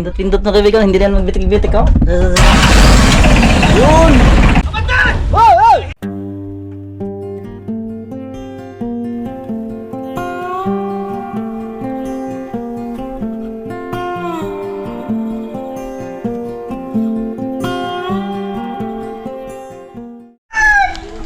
Pindot-pindot na kaibigan, hindi na yan magbitik-bitik oh. Yun! Wow!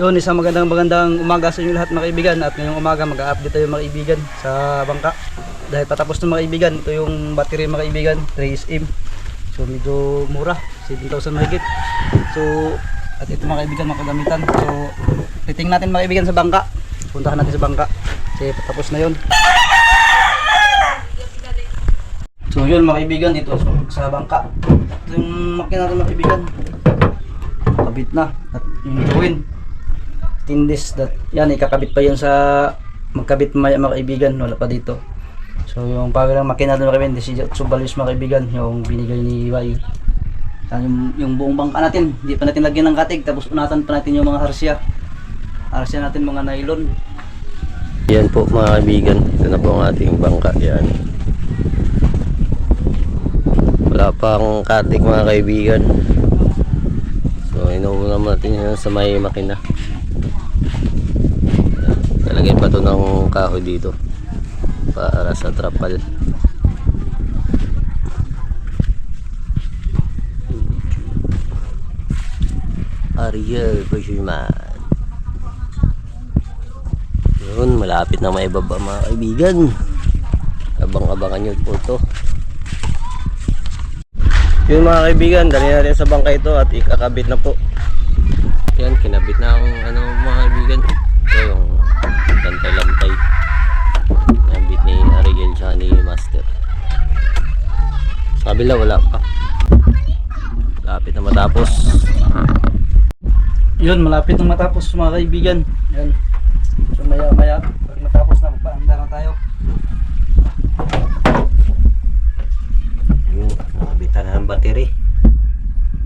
Yun, isang magandang magandang umaga sa inyo lahat mga kaibigan at ngayong umaga mag-update tayo mga kaibigan sa bangka dahil patapos na mga kaibigan ito yung battery mga kaibigan 3SM so medyo mura 7,000 mahigit. So at ito mga kaibigan mga kagamitan. So titing natin mga kaibigan sa bangka. Puntahan natin sa bangka. Kasi patapos na yun. So yun mga kaibigan dito sa bangka. Ito yung makina natin mga kaibigan. Kabit na. At yung gawin tindis that yan ikakabit pa yun sa magkabit maya mga kaibigan. Wala pa dito so yung pagalang makina doon mga kaibigan si Subalis mga kaibigan yung binigay ni yan, yung, yung buong bangka natin hindi pa natin lagyan ng katig tapos unatan pa natin yung mga harsya harsya natin mga nylon Yan po mga kaibigan, ito na po ang ating bangka yan. Wala pang katik mga kaibigan. So inuuna natin yan sa may makina. Talagay pa to ng kahoy dito para sa trapal. Ariel Fisherman. Yun, malapit na may baba mga kaibigan. Abang-abangan nyo po to. Yun mga kaibigan, dali natin sa bangka ito at ikakabit na po. Yan, kinabit na ang ano mga kaibigan. Ito yung lantay-lantay. Kabila wala pa. Lapit na matapos. yun malapit na matapos mga kaibigan yan so maya maya pag matapos na magpaanda na tayo Yun, nakabitan na ng battery.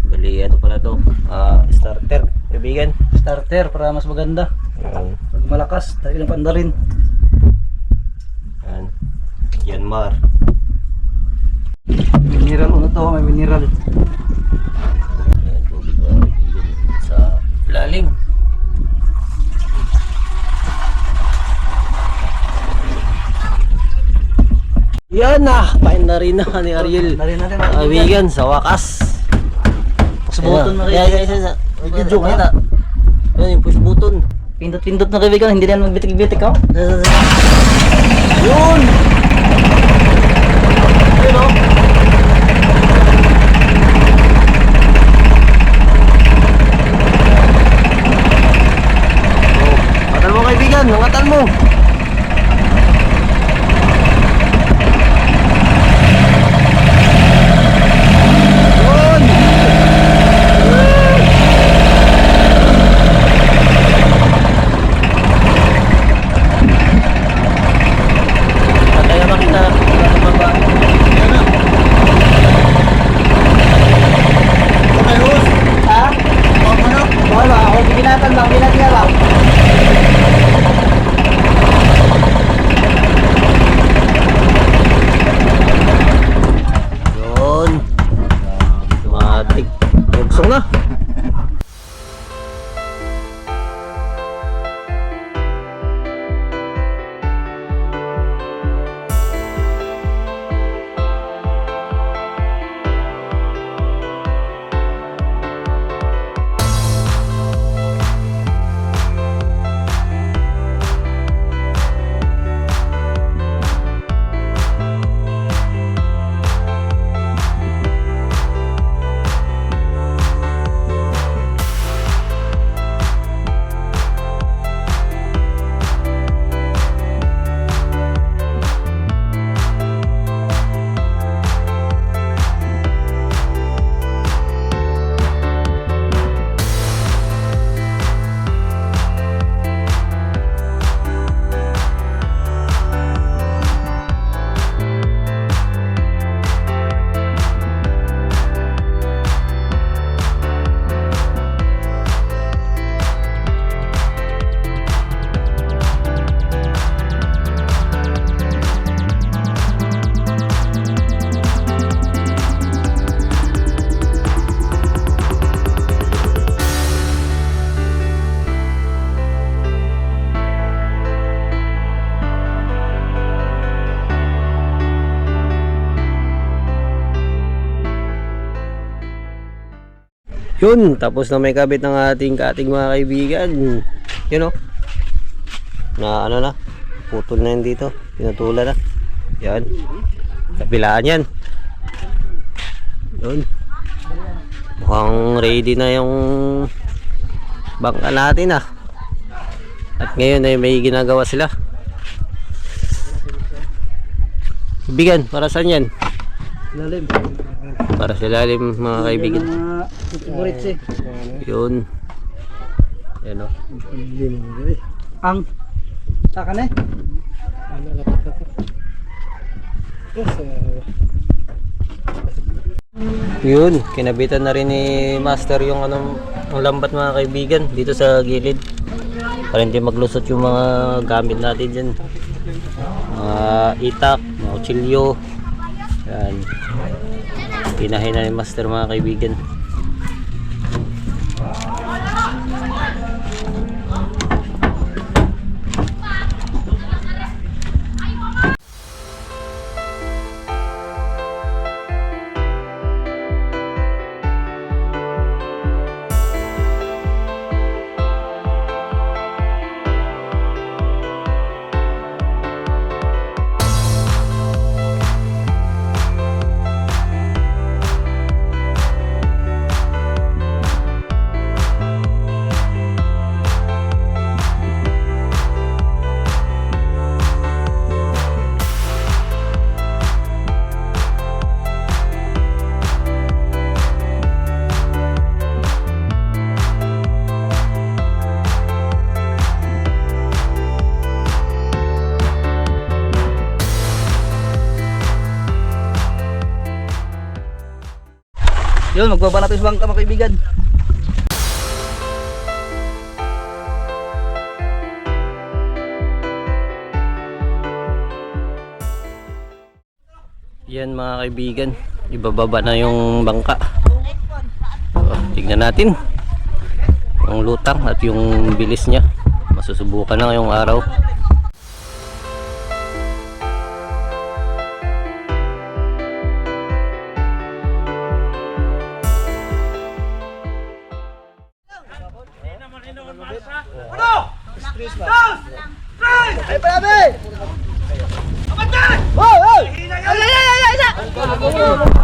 Bali, ano pala to? Ah, starter, kaibigan. starter para mas maganda Yan. pag malakas tayo ng panda rin Yan. Yanmar. mineral Yan na! Pain na rin na ni Ariel. Kaibigan, sa wakas. Push button na kaibigan. kaya, kaya, May video nga. Yan, Yan, yung push button. Pindot-pindot na kaibigan, hindi na yan magbitik-bitik oh. Yun! Ayun o. Yun, tapos na may kabit ng ating kating mga kaibigan. Yun o. Na ano na, putol na yun dito. Pinutulan na. Yan. Kapilaan yan. Yun. Mukhang ready na yung bangka natin ah. At ngayon ay may ginagawa sila. Kaibigan, para saan yan? Lalim. Para sa lalim mga kaibigan. Mga favorite eh. Yun. Yan o. Ang takan eh. Yun, kinabitan na rin ni Master yung anong ang lambat mga kaibigan dito sa gilid. Para hindi maglusot yung mga gamit natin dyan. Mga itak, mga kutsilyo. Yan. Pinahin na ni Master mga kaibigan. Yun, magbaba natin sa bangka mga kaibigan. Yan mga kaibigan, ibababa na yung bangka. Oh, tignan natin yung lutang at yung bilis niya. Masusubukan na ngayong araw. Ay, parabi! Oh, oh! Ay, ay, ay, ay,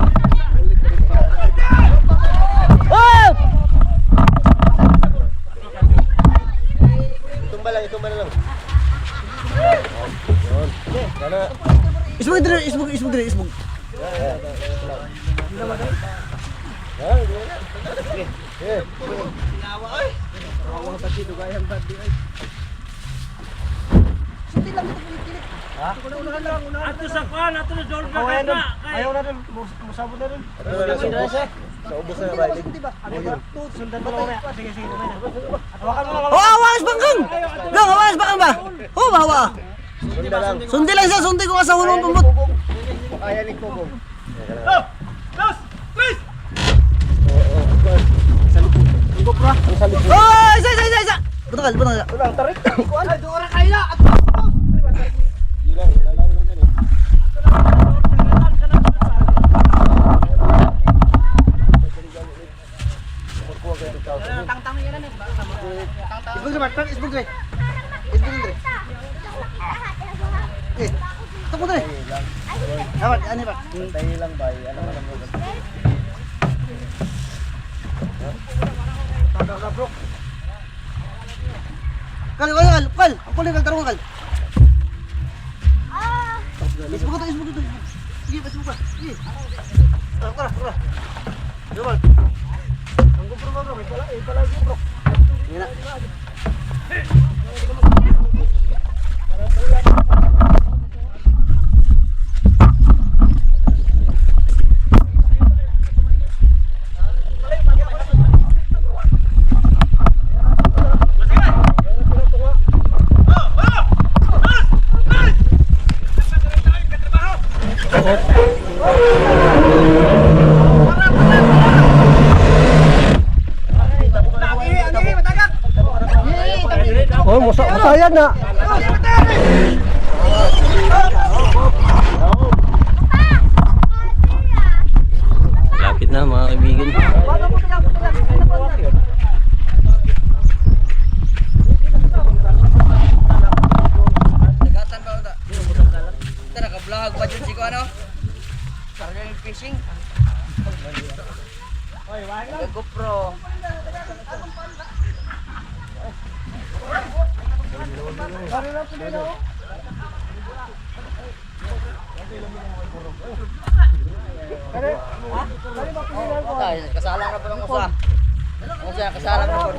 Oh, awas bangkang! Lang, awas bangkang ba? Oh, bawa. Sundi lang siya, sundi ko ka sa hulong tumbot. Oh, isa, isa, isa, isa. Butakal, butakal. Ulang, tarik. Ay, doon kayo na. Isbog dire, tang isbog dire. Isbog dire. Eh, tunggu dire. Awat, ani ba? Tayo lang ba? Ano man ang Tagak na bro. Kal, kal, kal, kal. Ang kulit kal tarong kal. Isbog ito, isbog ito. Sige, isbog ka. Sige. Tara, tara, tara. Jawal. Ang gubro mo bro, may pala, may pala bro. Yan na. Thank you. GoPro. Ay, kasalang na po ng usa. Ang usa kasalang na po.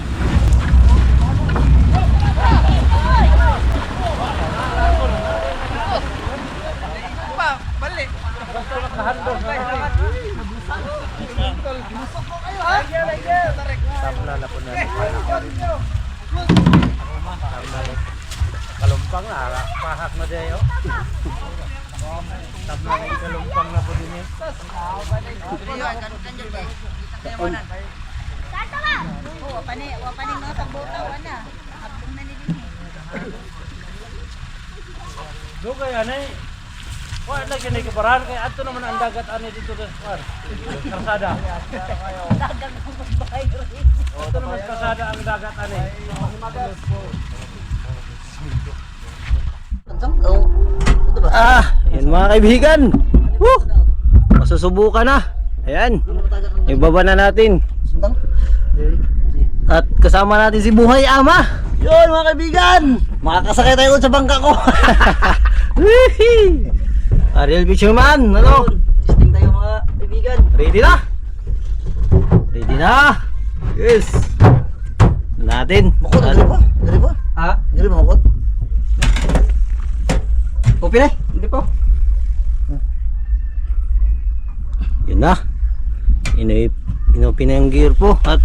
Kalumpang na, pahak na dayo. Tabla ng kalumpang na po din eh. Kata ba? Oo, pani, wa pani mga pagbotaw ana. Abdong na ni din. Do kaya na eh. Na ikabaran kaya ato naman ang dagat ani dito sa kwan. Karsada. Dagang ng bahay rin. Ito naman karsada ang dagat ani. Ah, yan mga kaibigan. Woo! Masusubukan na. Ayan. Ibaba na natin. At kasama natin si Buhay Ama. Yun mga kaibigan! Makakasakay tayo sa bangka ko. Ariel Fisherman, ano? Testing tayo mga kaibigan. Ready na? Ready na? Yes! Natin. At- dari ba? Dari ba? Ha? Dari ba bukod? Kopi na? Hindi po. Yun na. Inuip, inupin na yung gear po. At,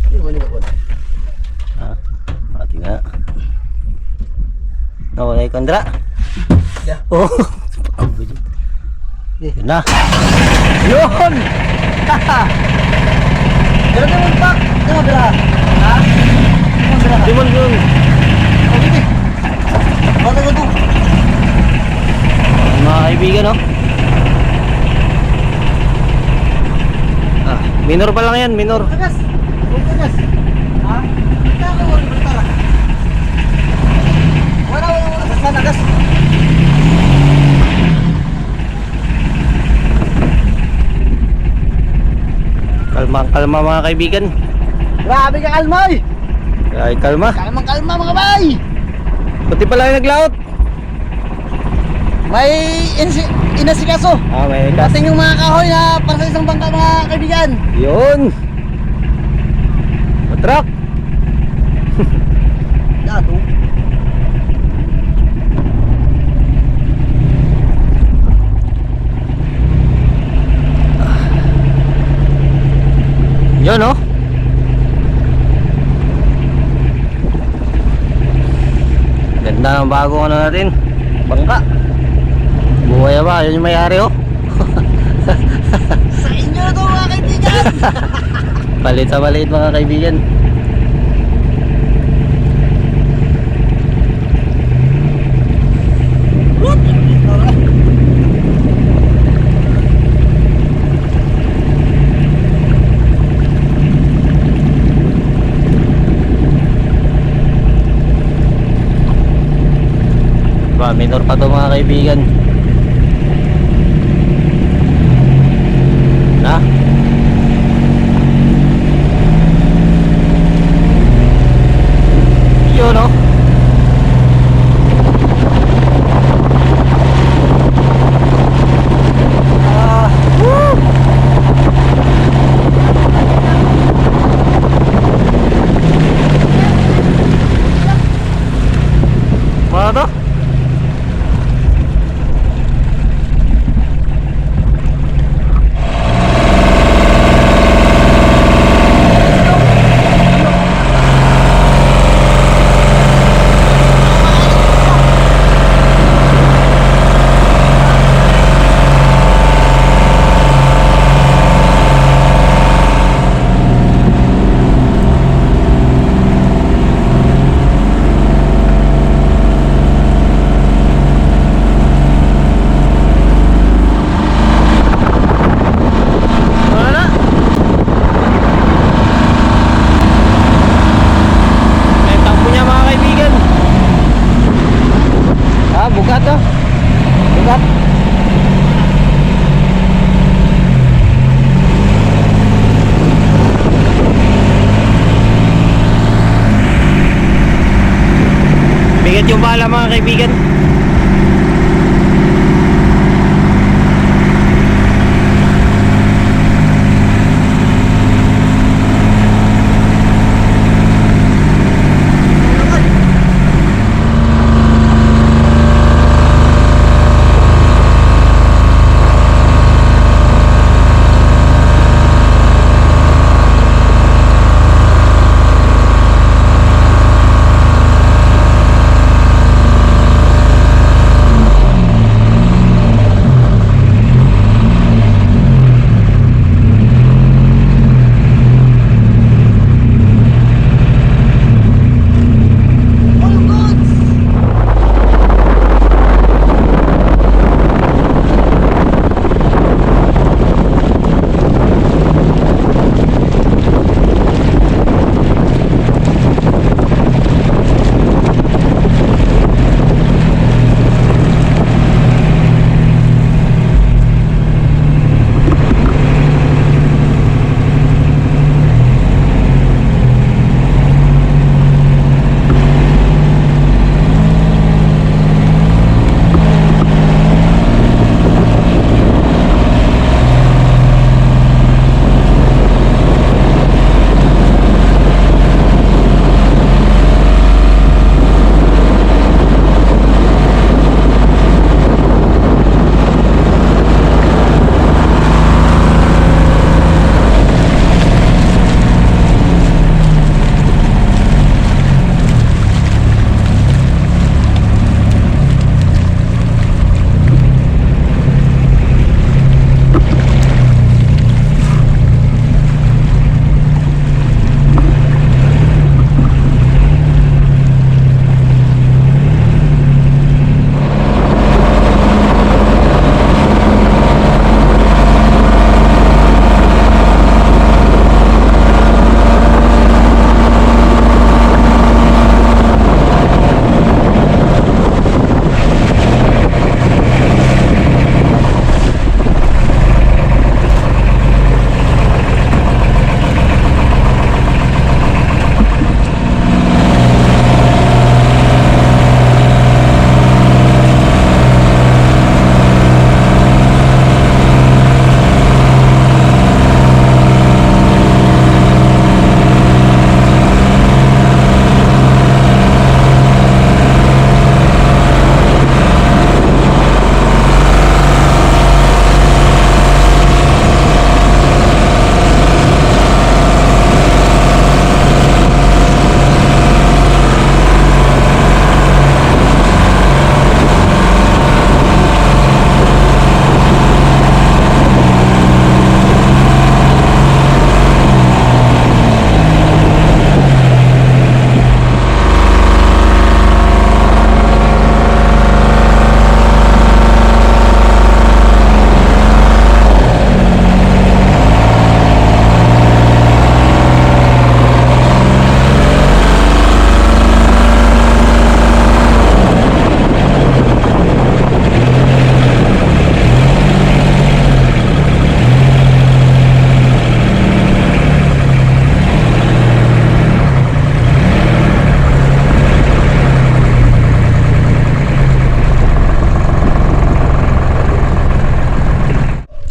ah, pati nga. Nawala yung kandra. Yeah. Oh. Yun na. Yun! Pero mo pa. Mo bila. Ha? Mo bila. Limon yun. Oh, hindi. Bata ko to. Mga kaibigan, no? Ah, minor pa lang yan, minor. Tagas. Tagas. Ha? Kita ka wala balita lang. Wala wala wala. Basta tagas. Kalma, kalma mga kaibigan. Grabe ka kalmoy. Ay, kalma. Kalmang kalma mga bay. Pati pala yung naglaot. May inasikaso. Ah, may kas. Dating yung mga kahoy na para sa isang bangka mga kaibigan. Yun. Matrak. Dato. Yun, no? Ganda ng bago ano natin. Bangka. Buhay ba? Yun yung may-ari, oh. Sa inyo na to mga kaibigan. Palit sa maliit mga kaibigan. Minor pa to mga kaibigan. Na? Yun, no? Ah, woo! Mga to? Bahala mga kaibigan.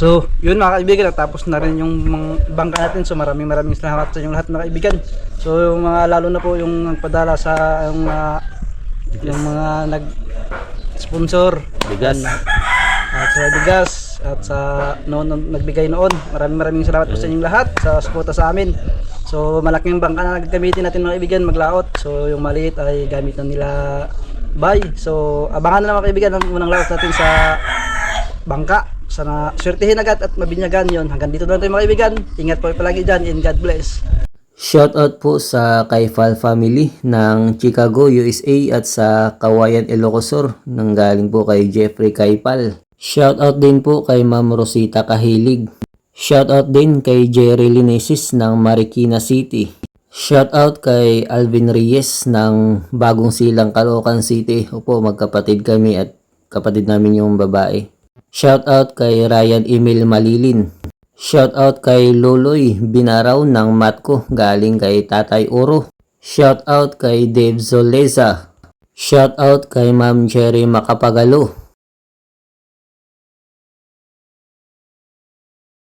So, yun mga kaibigan, natapos na rin yung bangka natin. So, maraming maraming salamat sa inyong lahat mga kaibigan. So, yung mga lalo na po yung nagpadala sa yung, mga yung mga nag sponsor Bigas. at sa bigas at sa noon noon- nagbigay noon. Maraming maraming salamat po sa inyong lahat sa suporta sa amin. So, malaking bangka na gagamitin natin mga kaibigan maglaot. So, yung maliit ay gamit na nila bay. So, abangan na lang mga kaibigan ang unang laot natin sa bangka. Sana swertihin agad at mabinyagan yon. Hanggang dito lang tayo mga kaibigan. Ingat po palagi dyan and God bless. Shoutout po sa Kaifal family ng Chicago, USA at sa Kawayan, Ilocosur nang galing po kay Jeffrey Kaifal. Shoutout din po kay Ma'am Rosita Kahilig. Shoutout din kay Jerry Linesis ng Marikina City. Shoutout kay Alvin Reyes ng Bagong Silang, Caloocan City. Opo, magkapatid kami at kapatid namin yung babae. Shoutout kay Ryan Emil Malilin. Shoutout kay Loloy Binaraw ng Matko galing kay Tatay Oro. Shoutout kay Dave Zoleza. Shout out kay Ma'am Cherry Makapagalo